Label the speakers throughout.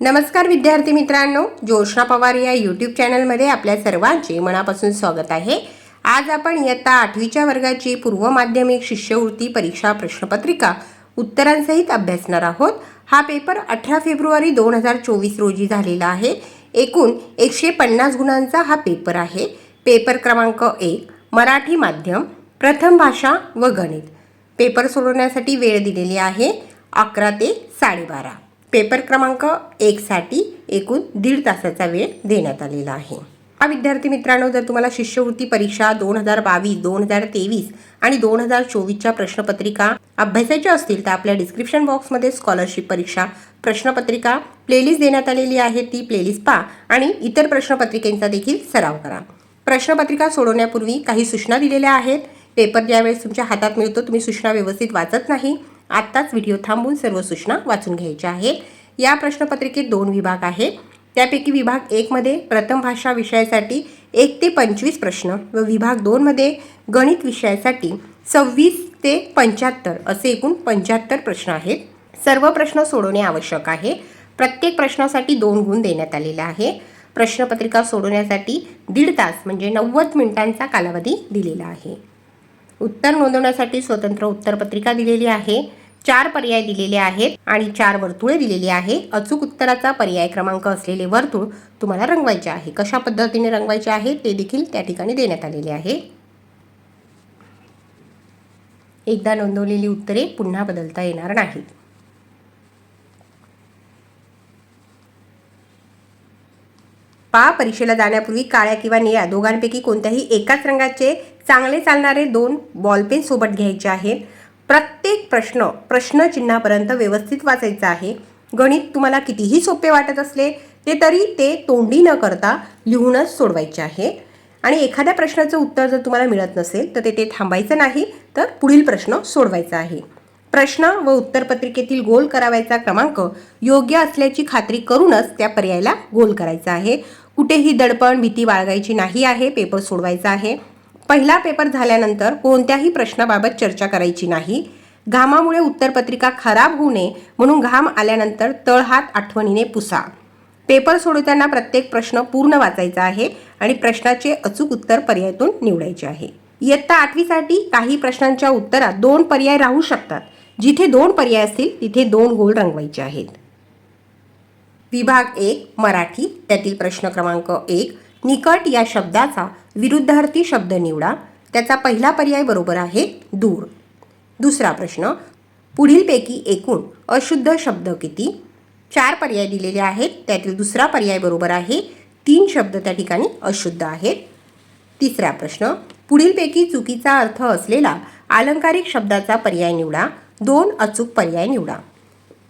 Speaker 1: नमस्कार विद्यार्थी मित्रांनो ज्योष्णा पवार या यूट्यूब चॅनलमध्ये आपल्या सर्वांचे मनापासून स्वागत आहे. आज आपण इयत्ता आठवीच्या वर्गाची पूर्व माध्यमिक शिष्यवृत्ती परीक्षा प्रश्नपत्रिका उत्तरांसहित अभ्यासणार आहोत. हा पेपर अठरा फेब्रुवारी दोन हजार चोवीस रोजी झालेला आहे. एकूण एकशे पन्नास गुणांचा हा पेपर आहे. पेपर क्रमांक एक मराठी माध्यम प्रथम भाषा व गणित. पेपर सोडवण्यासाठी वेळ दिलेली आहे. अकरा ते साडेबारा. पेपर क्रमांक एकसाठी एकूण दीड तासाचा वेळ देण्यात आलेला आहे. हा विद्यार्थी मित्रांनो जर तुम्हाला शिष्यवृत्ती परीक्षा दोन हजार बावीस दोन हजार तेवीस आणि दोन हजार चोवीसच्या प्रश्नपत्रिका अभ्यासाच्या असतील तर आपल्या डिस्क्रिप्शन बॉक्समध्ये स्कॉलरशिप परीक्षा प्रश्नपत्रिका प्लेलिस्ट देण्यात आलेली आहे ती प्लेलिस्ट पहा आणि इतर प्रश्नपत्रिकेंचा देखील सराव करा. प्रश्नपत्रिका सोडवण्यापूर्वी काही सूचना दिलेल्या आहेत. पेपर ज्यावेळेस तुमच्या हातात मिळतो तुम्ही सूचना व्यवस्थित वाचत नाही. आत्ताच व्हिडिओ थांबून सर्व सूचना वाचून घ्यायच्या आहेत. या प्रश्नपत्रिकेत दोन विभाग आहेत. त्यापैकी विभाग एकमध्ये प्रथम भाषा विषयासाठी एक ते पंचवीस प्रश्न व विभाग दोनमध्ये गणित विषयासाठी सव्वीस ते पंच्याहत्तर असे एकूण पंच्याहत्तर प्रश्न आहेत. सर्व प्रश्न सोडवणे आवश्यक आहे. प्रत्येक प्रश्नासाठी दोन गुण देण्यात आलेले आहे. प्रश्नपत्रिका सोडवण्यासाठी दीड तास म्हणजे नव्वद मिनिटांचा कालावधी दिलेला आहे. उत्तर नोंदवण्यासाठी स्वतंत्र उत्तरपत्रिका दिलेली आहे चार पर्याय दिलेले आहेत आणि चार वर्तुळे दिलेली आहे. अचूक उत्तराचा पर्याय क्रमांक असलेले वर्तुळ तुम्हाला रंगवायचे आहे. कशा पद्धतीने रंगवायचे आहे ते देखील त्या ठिकाणी देण्यात आलेले आहे. एकदा नोंदवलेली उत्तरे पुन्हा बदलता येणार नाहीत. पा परीक्षेला जाण्यापूर्वी काळ्या किंवा निळ्या दोघांपैकी कोणत्याही एकाच रंगाचे चांगले चालणारे दोन बॉलपेन सोबत घ्यायचे आहेत प्रत्येक प्रश्न प्रश्नचिन्हापर्यंत व्यवस्थित वाचायचा आहे. गणित तुम्हाला कितीही सोपे वाटत असले ते तरी ते तोंडी न करता लिहूनच सोडवायचे आहे. आणि एखाद्या प्रश्नाचं उत्तर जर तुम्हाला मिळत नसेल तर ते ते थांबायचं नाही तर पुढील प्रश्न सोडवायचा आहे. प्रश्न व उत्तरपत्रिकेतील गोल करावायचा क्रमांक योग्य असल्याची खात्री करूनच त्या पर्यायाला गोल करायचा आहे. कुठेही दडपण भीती बाळगायची नाही आहे पेपर सोडवायचा आहे. पहिला पेपर झाल्यानंतर कोणत्याही प्रश्नाबाबत चर्चा करायची नाही. घामामुळे उत्तरपत्रिका खराब होऊ नये म्हणून घाम आल्यानंतर तळहात आठवणीने पुसा. पेपर सोडवताना प्रत्येक प्रश्न पूर्ण वाचायचा आहे आणि प्रश्नाचे अचूक उत्तर पर्यायातून निवडायचे आहे. इयत्ता आठवीसाठी काही प्रश्नांच्या उत्तरात दोन पर्याय राहू शकतात. जिथे दोन पर्याय असतील तिथे दोन गोल रंगवायचे आहेत. विभाग एक मराठी. त्यातील प्रश्न क्रमांक एक निकट या शब्दाचा विरुद्धार्थी शब्द निवडा. त्याचा पहिला पर्याय बरोबर आहे दूर. दुसरा प्रश्न पुढीलपैकी एकूण अशुद्ध शब्द किती? चार पर्याय दिलेले आहेत. त्यातील दुसरा पर्याय बरोबर आहे तीन शब्द त्या ठिकाणी अशुद्ध आहेत. तिसरा प्रश्न पुढीलपैकी चुकीचा अर्थ असलेला अलंकारिक शब्दाचा पर्याय निवडा. दोन अचूक पर्याय निवडा.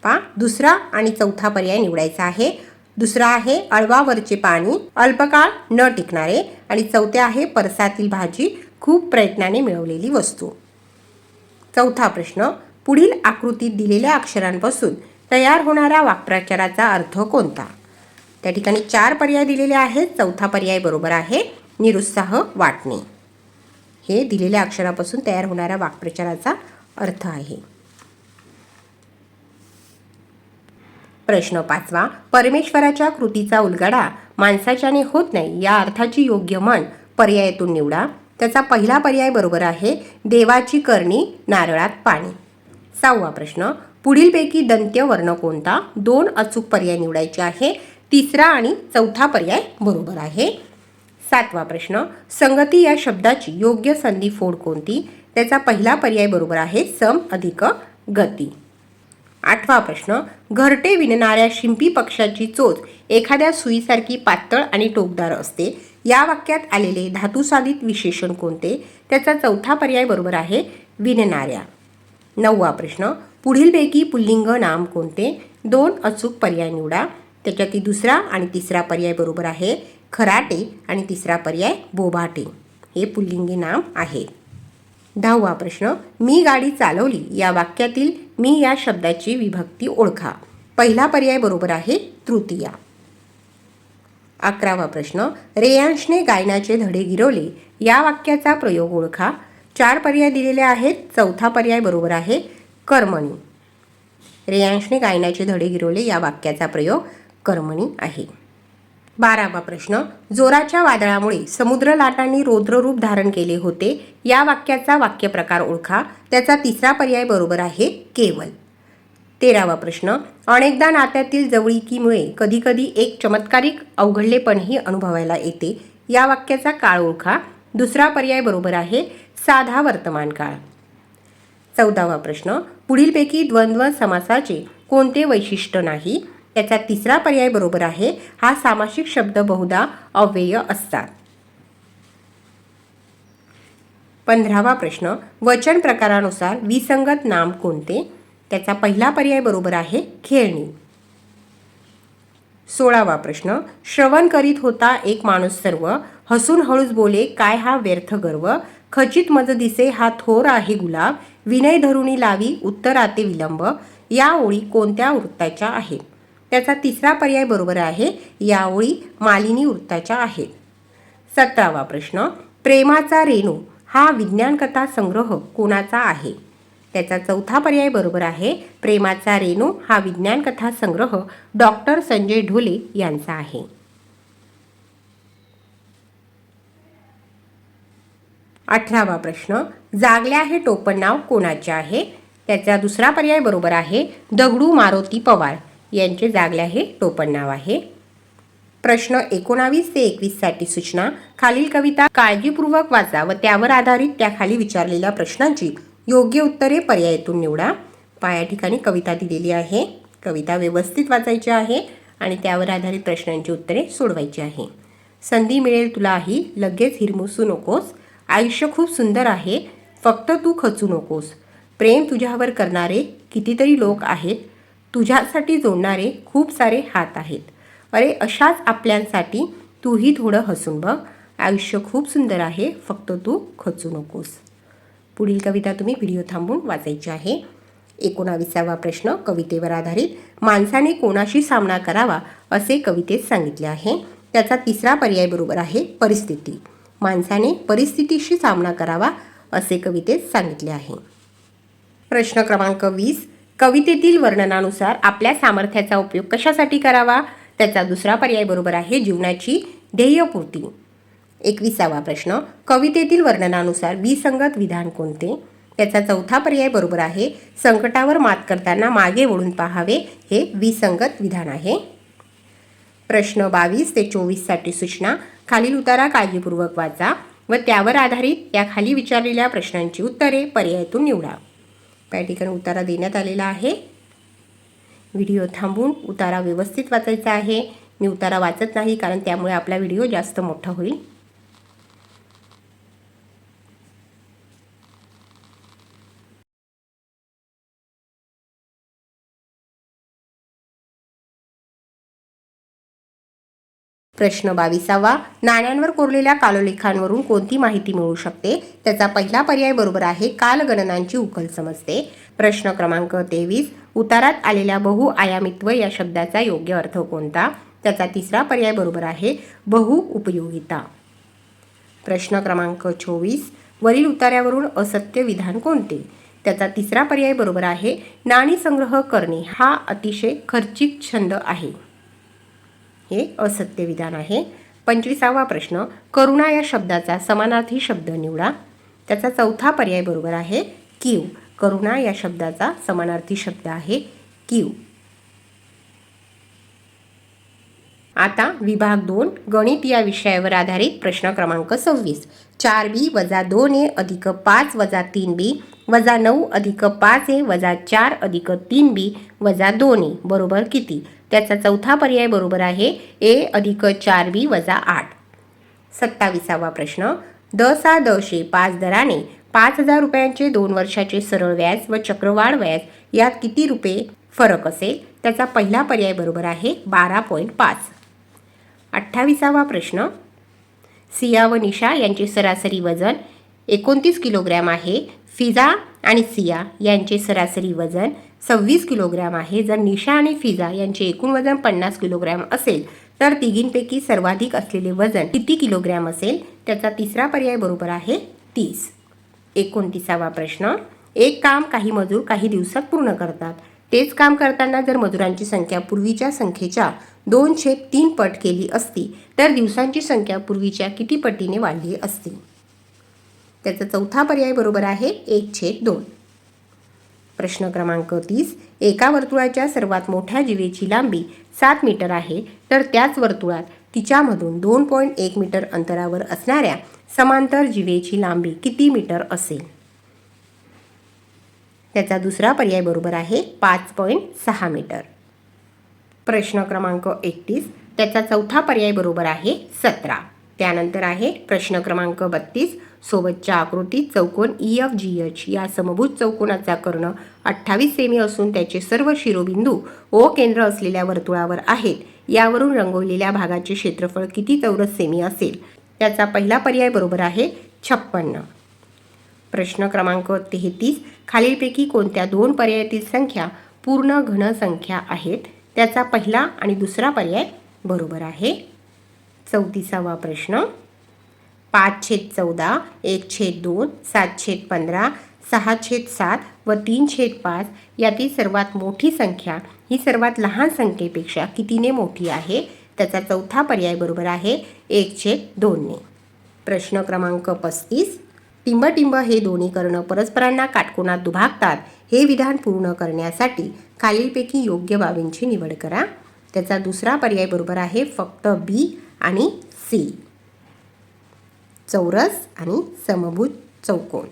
Speaker 1: पा दुसरा आणि चौथा पर्याय निवडायचा आहे. दुसरा आहे अळवावरचे पाणी. अल्पकाळ न टिकणारे आणि चौथे आहे परसातील भाजी. खूप प्रयत्नाने मिळवलेली वस्तू. चौथा प्रश्न पुढील आकृतीत दिलेल्या अक्षरांपासून तयार होणारा वाक्प्रचाराचा अर्थ कोणता? त्या ठिकाणी चार पर्याय दिलेले आहेत. चौथा पर्याय बरोबर आहे. निरुत्साह वाटणे. हे दिलेल्या अक्षरापासून तयार होणाऱ्या वाक्प्रचाराचा अर्थ आहे. प्रश्न पाचवा परमेश्वराच्या कृतीचा उलगडा माणसाच्याने होत नाही या अर्थाची योग्य म्हण पर्यायातून निवडा. त्याचा पहिला पर्याय बरोबर आहे देवाची करणी नारळात पाणी. सहावा प्रश्न पुढीलपैकी दंत्य वर्ण कोणता? दोन अचूक पर्याय निवडायचे आहे तिसरा आणि चौथा पर्याय बरोबर आहे. सातवा प्रश्न संगती या शब्दाची योग्य संधी फोड कोणती? त्याचा पहिला पर्याय बरोबर आहे सम अधिक गती. आठवा प्रश्न घरटे विणणाऱ्या शिंपी पक्षाची चोच एखाद्या सुईसारखी पातळ आणि टोकदार असते. या वाक्यात आलेले धातुसाधित विशेषण कोणते? त्याचा चौथा पर्याय बरोबर आहे विणणाऱ्या. नववा प्रश्न पुढीलपैकी पुल्लिंग नाम कोणते? दोन अचूक पर्याय निवडा. त्याच्यातील दुसरा आणि तिसरा पर्याय बरोबर आहे खराटे आणि तिसरा पर्याय बोभाटे. हे पुल्लिंगी नाम आहे. दहावा प्रश्न मी गाडी चालवली या वाक्यातील मी या शब्दाची विभक्ती ओळखा. पहिला पर्याय बरोबर आहे तृतीया. अकरावा प्रश्न रेयांशने गायनाचे धडे गिरवले या वाक्याचा प्रयोग ओळखा. चार पर्याय दिलेले आहेत चौथा पर्याय बरोबर आहे कर्मणी. रेयांशने गायनाचे धडे गिरवले या वाक्याचा प्रयोग कर्मणी आहे. बारावा प्रश्न. जोराच्या वादळामुळे समुद्र लाटांनी रौद्ररूप धारण केले होते. या वाक्याचा वाक्यप्रकार ओळखा. त्याचा तिसरा पर्याय बरोबर आहे केवल. तेरावा प्रश्न. अनेकदा नात्यातील जवळिकीमुळे कधीकधी एक चमत्कारिक अवघडलेपणही अनुभवायला येते. या वाक्याचा काळ ओळखा. दुसरा पर्याय बरोबर आहे साधा वर्तमान काळ. चौदावा प्रश्न. पुढीलपैकी द्वंद्व समासाचे कोणते वैशिष्ट्य नाही? त्याचा तिसरा पर्याय बरोबर आहे. हा सामासिक शब्द बहुधा अव्यय असतात. पंधरावा प्रश्न. वचन प्रकारानुसार विसंगत नाम कोणते? त्याचा पहिला पर्याय बरोबर आहे खेळणी. सोळावा प्रश्न. श्रवण करीत होता एक माणूस सर्व. हसून हळूच बोले काय हा व्यर्थ गर्व? खचित मज दिसे हा थोर आहे गुलाब. विनय धरुणी लावी उत्तराते विलंब. या ओळी कोणत्या वृत्ताच्या आहेत? त्याचा तिसरा पर्याय बरोबर आहे या ओळी मालिनी वृत्ताच्या आहेत. सतरावा प्रश्न प्रेमाचा रेणू हा विज्ञानकथा संग्रह कोणाचा आहे? त्याचा चौथा पर्याय बरोबर आहे प्रेमाचा रेणू हा विज्ञानकथा संग्रह डॉक्टर संजय ढोले यांचा आहे. अठरावा प्रश्न जागल्या हे टोपण नाव कोणाचे आहे? त्याचा दुसरा पर्याय बरोबर आहे दगडू मारुती पवार. यांचे जागल्या हे टोपण नाव आहे. प्रश्न एकोणावीस ते एकवीससाठी सूचना खालील कविता काळजीपूर्वक वाचा व त्यावर आधारित त्याखाली विचारलेल्या प्रश्नांची योग्य उत्तरे पर्यायातून निवडा. पाया ठिकाणी कविता दिलेली आहे. कविता व्यवस्थित वाचायची आहे आणि त्यावर आधारित प्रश्नांची उत्तरे सोडवायची आहे. संधी मिळेल तुलाही लगेच हिरमुसू नकोस. आयुष्य खूप सुंदर आहे फक्त तू खचू नकोस. प्रेम तुझ्यावर करणारे कितीतरी लोक आहेत तुझ्यासाठी जोडणारे खूप सारे हात आहेत. अरे अशाच आपल्यांसाठी तूही थोडं हसून बघ. आयुष्य खूप सुंदर आहे फक्त तू खचू नकोस. पुढील कविता तुम्ही व्हिडिओ थांबून वाचायची आहे. एकोणाविसावा प्रश्न कवितेवर आधारित माणसाने कोणाशी सामना करावा असे कवितेत सांगितले आहे. त्याचा तिसरा पर्याय बरोबर आहे परिस्थिती. माणसाने परिस्थितीशी सामना करावा असे कवितेत सांगितले आहे. प्रश्न क्रमांक वीस कवितेतील वर्णनानुसार आपल्या सामर्थ्याचा उपयोग कशासाठी करावा? त्याचा दुसरा पर्याय बरोबर आहे जीवनाची ध्येयपूर्ती. एकविसावा प्रश्न. कवितेतील वर्णनानुसार विसंगत विधान कोणते? त्याचा चौथा पर्याय बरोबर आहे संकटावर मात करताना मागे वळून पाहावे. हे विसंगत विधान आहे. प्रश्न बावीस ते चोवीससाठी सूचना. खालील उतारा काळजीपूर्वक वाचा व त्यावर आधारित त्या खाली विचारलेल्या प्रश्नांची उत्तरे पर्यायातून निवडा. त्या ठिकाणी उतारा देण्यात आलेला आहे. व्हिडिओ थांबून उतारा व्यवस्थित वाचायचा आहे. मी उतारा वाचत नाही कारण त्यामुळे आपला व्हिडिओ जास्त मोठा होईल. प्रश्न बावीसावा. नाण्यांवर कोरलेल्या कालोलेखांवरून कोणती माहिती मिळू शकते? त्याचा पहिला पर्याय बरोबर आहे कालगणनांची उकल समजते. प्रश्न क्रमांक तेवीस. उतारात आलेल्या बहुआयामित्व या शब्दाचा योग्य अर्थ कोणता? त्याचा तिसरा पर्याय बरोबर आहे बहु उपयोगिता. प्रश्न क्रमांक चोवीस. वरील उतार्यावरून असत्य विधान कोणते? त्याचा तिसरा पर्याय बरोबर आहे नाणी संग्रह करणे. हा अतिशय खर्चिक छंद आहे. हे असत्य विधान आहे. पंचवीसावा प्रश्न करुणा या शब्दाचा समानार्थी शब्द निवडा. त्याचा चौथा पर्याय बरोबर आहे किव. करुणा या शब्दाचा समानार्थी शब्द आहे किव. आता विभाग दोन गणित या विषयावर आधारित प्रश्न क्रमांक सव्वीस. चार बी वजा दोन ए अधिक पाच वजा तीन बी वजा नऊ अधिक पाच ए वजा चार अधिक तीन बी वजा दोन ए. बरोबर किती? त्याचा चौथा पर्याय बरोबर आहे ए अधिक चार बी वजा आठ. सत्ताविसावा प्रश्न. द सा दशे पाच दराने पाच हजार रुपयांचे दोन वर्षाचे सरळ व्याज व चक्रवाढ व्याज यात किती रुपये फरक असेल? त्याचा पहिला पर्याय बरोबर आहे बारा पॉईंट पाच. अठ्ठावीसावा प्रश्न. सिया व निशा यांचे सरासरी वजन एकोणतीस किलोग्रॅम आहे. फिजा आणि सिया यांचे सरासरी वजन सव्वीस किलोग्रॅम आहे. जर निशा आणि फिजा यांचे एकूण वजन पन्नास किलोग्रॅम असेल तर तिघींपैकी सर्वाधिक असलेले वजन किती किलोग्रॅम असेल त्याचा तिसरा पर्याय बरोबर आहे तीस. एकोणतीसावा प्रश्न एक काम काही मजूर काही दिवसात पूर्ण करतात. तेच काम करताना जर मजुरांची संख्या पूर्वीच्या संख्येच्या दोन छेद तीन पट केली असती तर दिवसांची संख्या पूर्वीच्या किती पटीने वाढली असती? त्याचा चौथा पर्याय बरोबर आहे एक छेद दोन. प्रश्न क्रमांक तीस. एका वर्तुळाच्या सर्वात मोठ्या जिवेची लांबी सात मीटर आहे. तर त्याच वर्तुळात तिच्यामधून दोन पॉईंट एक मीटर अंतरावर असणाऱ्या समांतर जिवेची लांबी किती मीटर असेल? त्याचा दुसरा पर्याय बरोबर आहे पाच पॉईंट सहा मीटर. प्रश्न क्रमांक एकतीस. त्याचा चौथा पर्याय बरोबर आहे सतरा. त्यानंतर आहे प्रश्न क्रमांक बत्तीस सोबतच्या आकृतीत चौकोन ई एफ जी एच या समभूत चौकोनाचा कर्ण अठ्ठावीस सेमी असून त्याचे सर्व शिरोबिंदू ओ केंद्र असलेल्या वर्तुळावर आहेत. यावरून रंगवलेल्या भागाचे क्षेत्रफळ किती चौरस सेमी असेल? त्याचा पहिला पर्याय बरोबर आहे छप्पन्न. प्रश्न क्रमांक तेहतीस खालीलपैकी कोणत्या दोन पर्यायातील संख्या पूर्ण घन संख्या आहेत? त्याचा पहिला आणि दुसरा पर्याय बरोबर आहे चौतीसावा प्रश्न. पाच छेद चौदा एक छेद दोन सात छेद पंधरा सहा छेद सात व तीन छेद पाच यातील सर्वात मोठी संख्या ही सर्वात लहान संख्येपेक्षा कितीने मोठी आहे? त्याचा चौथा पर्याय बरोबर आहे एक छेद दोनने. प्रश्न क्रमांक पस्तीस. टिंबटिंब हे दोन्ही कर्ण परस्परांना काटकोणात दुभागतात. हे विधान पूर्ण करण्यासाठी खालीलपैकी योग्य बाबींची निवड करा. त्याचा दुसरा पर्याय बरोबर आहे फक्त बी. आणि सी. चौरस आणि समभुज चौकोन.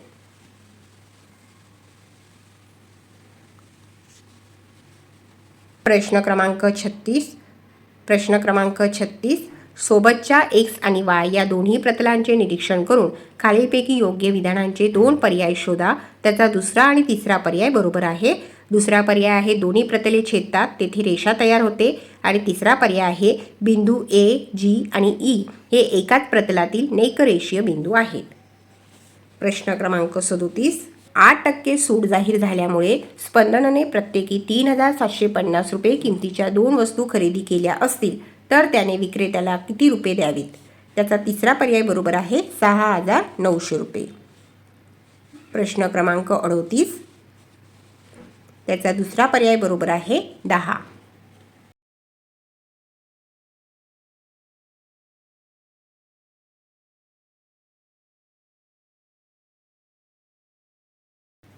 Speaker 1: प्रश्न क्रमांक छत्तीस. प्रश्न क्रमांक छत्तीस. सोबतच्या एक्स आणि वाय या दोन्ही प्रतलांचे निरीक्षण करून खालीलपैकी योग्य विधानांचे दोन पर्याय शोधा. त्याचा दुसरा आणि तिसरा पर्याय बरोबर आहे. दुसरा पर्याय आहे दोन्ही प्रतले छेदतात तेथे रेषा तयार होते. आणि तिसरा पर्याय आहे बिंदू ए जी आणि ई हे एकाच प्रतलातील नेकरेषीय बिंदू आहेत. प्रश्न क्रमांक सदोतीस. आठ टक्के सूट जाहीर झाल्यामुळे स्पंदनने प्रत्येकी तीन हजार सातशे पन्नास रुपये किमतीच्या दोन वस्तू खरेदी केल्या असतील तर त्याने विक्रेत्याला किती रुपये द्यावीत? त्याचा तिसरा पर्याय बरोबर आहे सहा हजार नऊशे रुपये. प्रश्न क्रमांक अडोतीस. त्याचा दुसरा पर्याय बरोबर आहे दहा.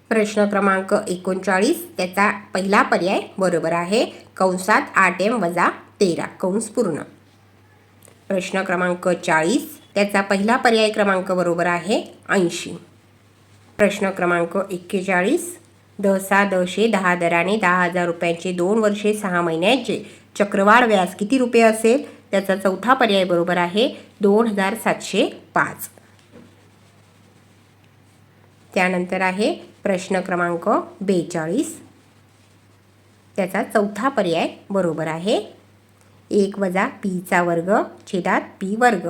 Speaker 1: प्रश्न क्रमांक एकोणचाळीस त्याचा पहिला पर्याय बरोबर आहे कंसात आठ एम वजा तेरा कंस पूर्ण. प्रश्न क्रमांक चाळीस त्याचा पहिला पर्याय क्रमांक बरोबर आहे ऐंशी. प्रश्न क्रमांक एक्केचाळीस दसा दशे दहा दराने दहा हजार रुपयांचे दोन वर्षे सहा महिन्यांचे चक्रवाढ व्याज किती रुपये असेल? त्याचा चौथा पर्याय बरोबर आहे दोन हजार सातशे पाच. त्यानंतर आहे प्रश्न क्रमांक बेचाळीस. त्याचा चौथा पर्याय बरोबर आहे एक वजा पीचा वर्ग छेदात पी वर्ग.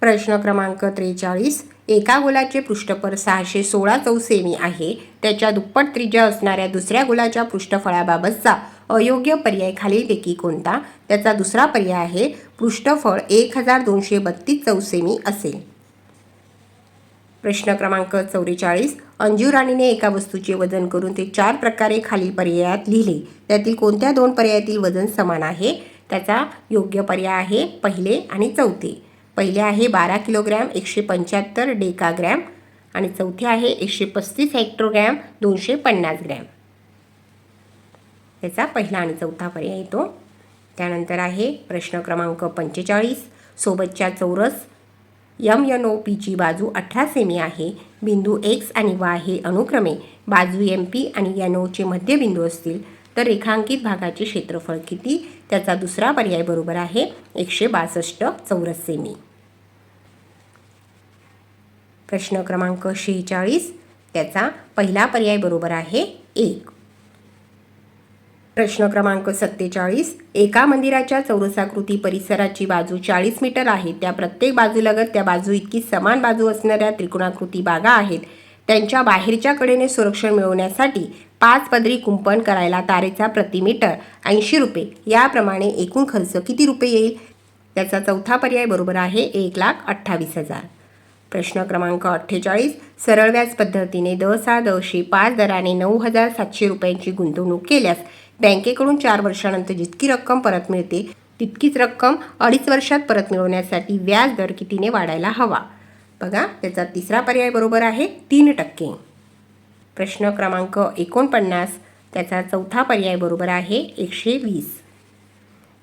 Speaker 1: प्रश्न क्रमांक त्रेचाळीस. एका गोलाचे पृष्ठफळ सहाशे सोळा चौसेमी आहे. त्याच्या दुप्पट त्रिज्या असणाऱ्या दुसऱ्या गोलाच्या पृष्ठफळाबाबतचा अयोग्य पर्याय खालीलपैकी कोणता? त्याचा दुसरा पर्याय आहे पृष्ठफळ एक हजार दोनशे बत्तीस चौसेमी असेल. प्रश्न क्रमांक चौवेचाळीस. अंजू राणीने एका वस्तूचे वजन करून ते चार प्रकारे खालील पर्यायात लिहिले. त्यातील कोणत्या दोन पर्यायातील वजन समान आहे? त्याचा योग्य पर्याय आहे पहिले आणि चौथे. पहिले आहे बारा किलोग्रॅम एकशे पंच्याहत्तर डेकाग्रॅम आणि चौथे आहे एकशे पस्तीस हेक्ट्रोग्रॅम दोनशे पन्नास ग्रॅम. त्याचा पहिला आणि चौथा पर्याय येतो. त्यानंतर आहे प्रश्न क्रमांक पंचेचाळीस सोबतच्या चौरस यम यन ओ पीची बाजू अठरा सेमी आहे बिंदू एक्स आणि वाय हे अनुक्रमे बाजू एम पी आणि एन ओचे मध्यबिंदू असतील तर रेखांकित भागाचे क्षेत्रफळ किती? त्याचा दुसरा पर्याय बरोबर आहे एकशे बासष्ट चौरस सेमी. प्रश्न क्रमांक शेहेचाळीस. त्याचा पहिला पर्याय बरोबर आहे एक. प्रश्न क्रमांक सत्तेचाळीस. एका मंदिराच्या चौरसाकृती परिसराची बाजू चाळीस मीटर आहे. त्या प्रत्येक बाजूलगत त्या बाजू इतकी समान बाजू असणाऱ्या त्रिकोणाकृती बागा आहेत त्यांच्या बाहेरच्या कडेने संरक्षण मिळवण्यासाठी पाच पदरी कुंपण करायला तारेचा प्रति मीटर ऐंशी रुपये. याप्रमाणे एकूण खर्च किती रुपये येईल? त्याचा चौथा पर्याय बरोबर आहे एक लाख अठ्ठावीस हजार. प्रश्न क्रमांक अठ्ठेचाळीस सरळ व्याज पद्धतीने द सहा पाच दराने नऊ हजार सातशे रुपयांची गुंतवणूक केल्यास बँकेकडून चार वर्षानंतर जितकी रक्कम परत मिळते तितकीच रक्कम अडीच वर्षात परत मिळवण्यासाठी व्याज दर कितीने वाढायला हवा? बघा त्याचा तिसरा पर्याय बरोबर आहे तीन टक्के. प्रश्न क्रमांक एकोणपन्नास त्याचा चौथा पर्याय बरोबर आहे एकशे वीस.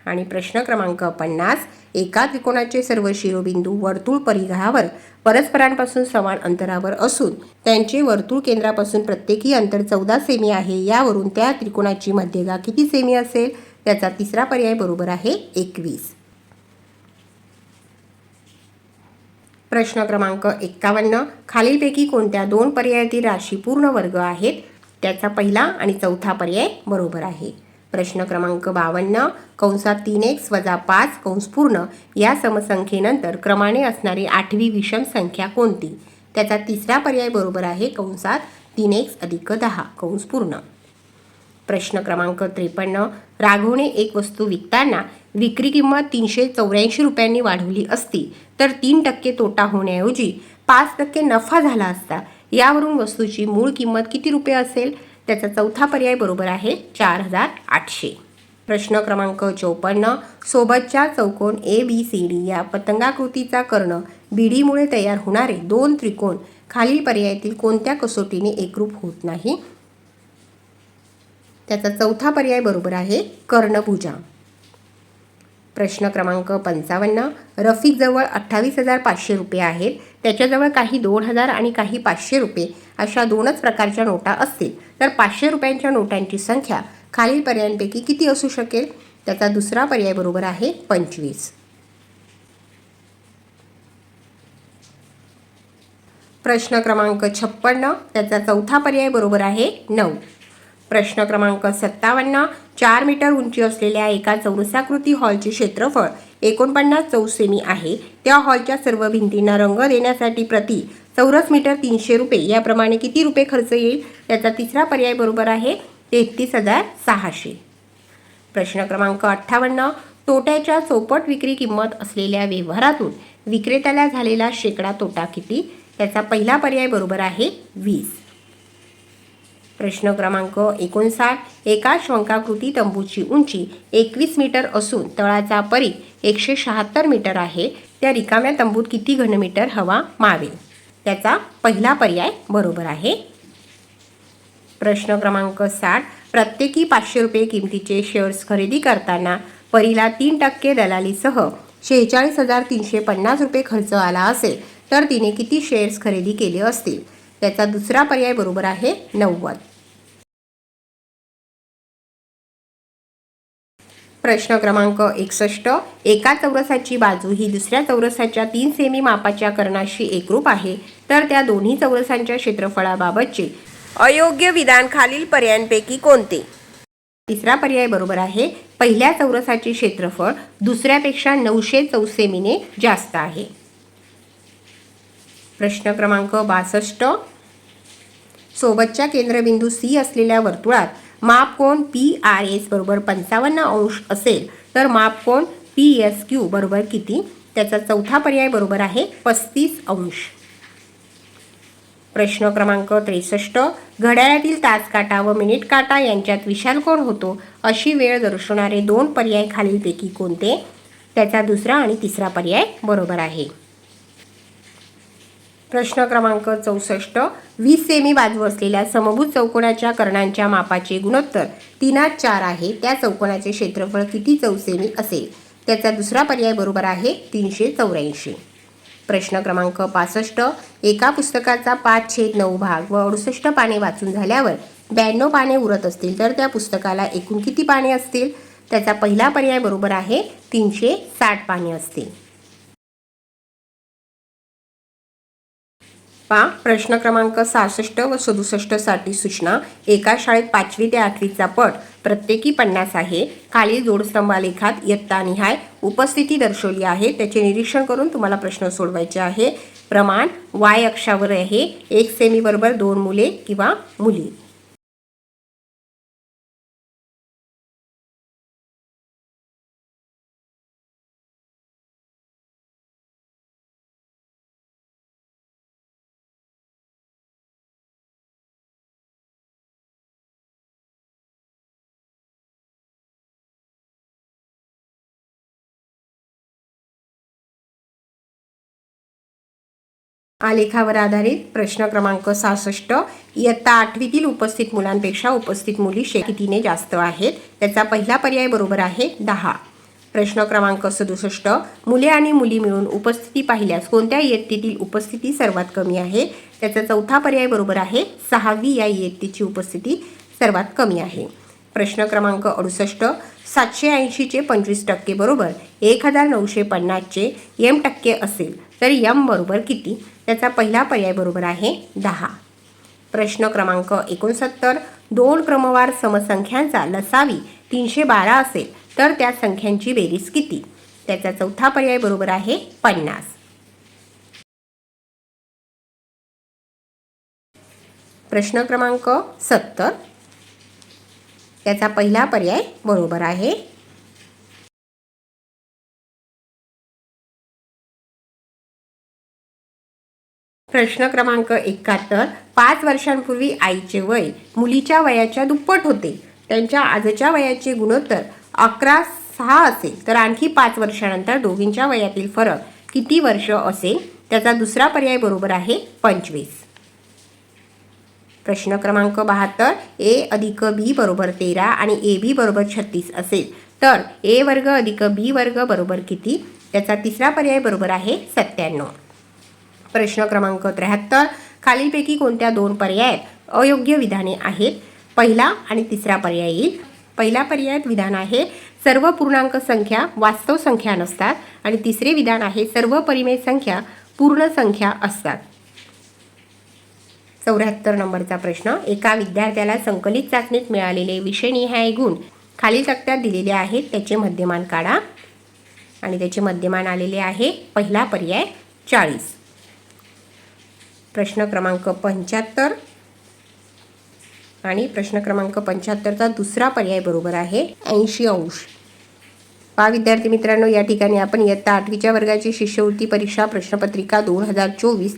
Speaker 1: आणि प्रश्न क्रमांक पन्नास एका त्रिकोणाचे सर्व शिरोबिंदू वर्तुळ परिघावर परस्परांपासून समान अंतरावर असून त्यांचे वर्तुळ केंद्रापासून प्रत्येकी अंतर चौदा सेमी आहे. यावरून त्या त्रिकोणाची मध्यगा किती सेमी असेल? त्याचा तिसरा पर्याय बरोबर आहे एकवीस. प्रश्न क्रमांक एक्कावन्न. खालीलपैकी कोणत्या दोन पर्यायातील राशी पूर्ण वर्ग आहेत? त्याचा पहिला आणि चौथा पर्याय बरोबर आहे. प्रश्न क्रमांक बावन्न कंसात तीन एक्स वजा पाच कंस पूर्ण या समसंख्येनंतर क्रमाने असणारी आठवी विषम संख्या कोणती? त्याचा तिसरा पर्याय बरोबर आहे कंसात तीन एक्स अधिक दहा कंस पूर्ण. प्रश्न क्रमांक त्रेपन्न राघवने एक वस्तू विकताना विक्री किंमत तीनशे चौऱ्याऐंशी रुपयांनी वाढवली असती तर तीन टक्के तोटा होण्याऐवजी पाच टक्के नफा झाला असता. यावरून वस्तूची मूळ किंमत किती रुपये असेल? त्याचा चौथा पर्याय बरोबर आहे चार हजार आठशे. प्रश्न क्रमांक चौपन्न सोबतच्या चौकोन ए बी सी डी या पतंगाकृतीचा कर्ण बीडीमुळे तयार होणारे दोन त्रिकोण खालील पर्यायातील कोणत्या कसोटीने एकरूप होत नाही? त्याचा चौथा पर्याय बरोबर आहे कर्णभुजा प्रश्न क्रमांक पंचावन्न रफिकजवळ अठ्ठावीस हजार पाचशे रुपये आहेत. त्याच्याजवळ काही दोन हजार आणि काही पाचशे रुपये अशा दोनच प्रकारच्या नोटा असतील. तर पाचशे रुपयांच्या नोटांची संख्या खालील पर्यायांपैकी किती असू शकेल? त्याचा दुसरा पर्याय बरोबर आहे पंचवीस. प्रश्न क्रमांक छप्पन्न त्याचा चौथा पर्याय बरोबर आहे नऊ. प्रश्न क्रमांक सत्तावन्न चार मीटर उंची असलेल्या एका चौरसाकृती हॉलचे क्षेत्रफळ एकोणपन्नास चौसेमी आहे. त्या हॉलच्या सर्व भिंतींना रंग देण्यासाठी प्रति चौरस मीटर तीनशे रुपये. याप्रमाणे किती रुपये खर्च येईल? त्याचा तिसरा पर्याय बरोबर आहे तेहतीस हजार सहाशे. प्रश्न क्रमांक अठ्ठावन्न तोट्याच्या चौपट विक्री किंमत असलेल्या व्यवहारातून विक्रेत्याला झालेला शेकडा तोटा किती? त्याचा पहिला पर्याय बरोबर आहे वीस. प्रश्न क्रमांक एकोणसाठ एका शंकाकृती तंबूची उंची एकवीस मीटर असून तळाचा परी एकशे शहात्तर मीटर आहे. त्या रिकाम्या तंबूत किती घनमीटर हवा मावेल? त्याचा पहिला पर्याय बरोबर आहे. प्रश्न क्रमांक साठ प्रत्येकी पाचशे रुपये किमतीचे शेअर्स खरेदी करताना परीला तीन टक्के दलालीसह शेहेचाळीस हजार तीनशे पन्नास रुपये खर्च आला असेल तर तिने किती शेअर्स खरेदी केले असतील? त्याचा दुसरा पर्याय बरोबर आहे नव्वद. प्रश्न क्रमांक एकसष्ट. एका चौरसाची बाजू ही दुसऱ्या चौरसाच्या तीन सेमी मापाच्या कर्णाशी एकरूप आहे तर त्या दोन्ही चौरसांच्या क्षेत्रफळाबाबतचे अयोग्य विधान खालील पर्यायांपैकी कोणते? तिसरा पर्याय बरोबर आहे पहिल्या चौरसाचे क्षेत्रफळ दुसऱ्यापेक्षा नऊशे चौसेमीने जास्त आहे. प्रश्न क्रमांक बासष्ट. सोबतच्या केंद्रबिंदू सी असलेल्या वर्तुळात माप कोण पी आर एस बरोबर पंचावन्न अंश असेल तर माप कोण पी एस क्यू बरोबर किती? त्याचा चौथा पर्याय बरोबर आहे पस्तीस अंश. प्रश्न क्रमांक त्रेसष्ट. घड्याळातील तास काटा व मिनिट काटा यांच्यात विशाल कोण होतो? अशी वेळ दर्शवणारे दोन पर्याय खालीलपैकी कोणते? त्याचा दुसरा आणि तिसरा पर्याय बरोबर आहे. प्रश्न क्रमांक चौसष्ट. वीस सेमी बाजू असलेल्या समभूत चौकोनाच्या कर्णांच्या मापाचे गुणोत्तर तीनात चार आहे. त्या चौकोनाचे क्षेत्रफळ किती चौसेमी असेल? त्याचा दुसरा पर्याय बरोबर आहे तीनशे चौऱ्याऐंशी. प्रश्न क्रमांक पासष्ट. एका पुस्तकाचा पाच छेद नऊ भाग व अडुसष्ट पाने वाचून झाल्यावर ब्याण्णव पाने उरत असतील तर त्या पुस्तकाला एकूण किती पाने असतील? त्याचा पहिला पर्याय बरोबर आहे तीनशे साठ पाने असतील. पा प्रश्न क्रमांक सहासष्ट व सदुसष्टसाठी सूचना. एका शाळेत पाचवी ते आठवीचा पट प्रत्येकी पन्नास आहे. खालील जोडस्तंभालेखात इयत्तानिहाय उपस्थिती दर्शवली आहे. त्याचे निरीक्षण करून तुम्हाला प्रश्न सोडवायचे आहे. प्रमाण वाय अक्षावर आहे. एक सेमी बरोबर दोन मुले किंवा मुली. आलेखावर आधारित प्रश्न क्रमांक सहासष्ट. इयत्ता आठवीतील उपस्थित मुलांपेक्षा उपस्थित मुली शेकितीने जास्त आहेत. त्याचा पहिला पर्याय बरोबर आहे दहा. प्रश्न क्रमांक सदुसष्ट. मुले आणि मुली मिळून उपस्थिती पाहिल्यास कोणत्या इयत्तेतील उपस्थिती सर्वात कमी आहे? त्याचा चौथा पर्याय बरोबर आहे सहावी या इयत्तेची उपस्थिती सर्वात कमी आहे. प्रश्न क्रमांक अडुसष्ट सातशे ऐंशीचे पंचवीस टक्के बरोबर एक हजार नऊशे पन्नासचे एम टक्के असेल तर यम बरोबर किती? त्याचा पहिला पर्याय बरोबर आहे दहा. प्रश्न क्रमांक एकोणसत्तर दोन क्रमवार समसंख्यांचा लसावी तीनशे बारा असेल तर त्या संख्यांची बेरीज किती? त्याचा चौथा पर्याय बरोबर आहे पन्नास. प्रश्न क्रमांक सत्तर त्याचा पहिला पर्याय बरोबर आहे. प्रश्न क्रमांक एकाहत्तर. पाच वर्षांपूर्वी आईचे वय मुलीच्या वयाच्या दुप्पट होते. त्यांच्या आजच्या वयाचे गुणोत्तर अकरा सहा असेल. तर आणखी पाच वर्षानंतर दोघींच्या वयातील फरक किती वर्ष असेल? त्याचा दुसरा पर्याय बरोबर आहे पंचवीस. प्रश्न क्रमांक बहात्तर ए अधिक बी बरोबर तेरा आणि ए बी बरोबर छत्तीस असेल. तर ए वर्ग अधिक बी वर्ग बरोबर किती? त्याचा तिसरा पर्याय बरोबर आहे सत्त्याण्णव. प्रश्न क्रमांक त्र्याहत्तर खालीलपैकी कोणत्या दोन पर्यायात अयोग्य विधाने आहेत? पहिला आणि तिसरा पर्याय येईल. पहिला पर्यायात विधान आहे सर्व पूर्णांक संख्या वास्तव संख्या नसतात आणि तिसरे विधान आहे सर्व परिमेय संख्या पूर्ण संख्या असतात. चौऱ्याहत्तर नंबरचा प्रश्न. एका विद्यार्थ्याला संकलित चाचणीत मिळालेले विषयनिहाय गुण खालील तक्त्यात दिलेले आहेत. त्याचे मध्यमान काढा. आणि त्याचे मध्यमान आलेले आहे. पहिला पर्याय चाळीस. प्रश्न क्रमांक पंच्याहत्तर आणि प्रश्न क्रमांक पंच्याहत्तरचा दुसरा पर्याय बरोबर आहे. ऐंशी अंश. पा विद्यार्थी मित्रांनो या ठिकाणी आपण इयत्ता आठवीच्या वर्गाची शिष्यवृत्ती परीक्षा प्रश्नपत्रिका दोन हजार चोवीस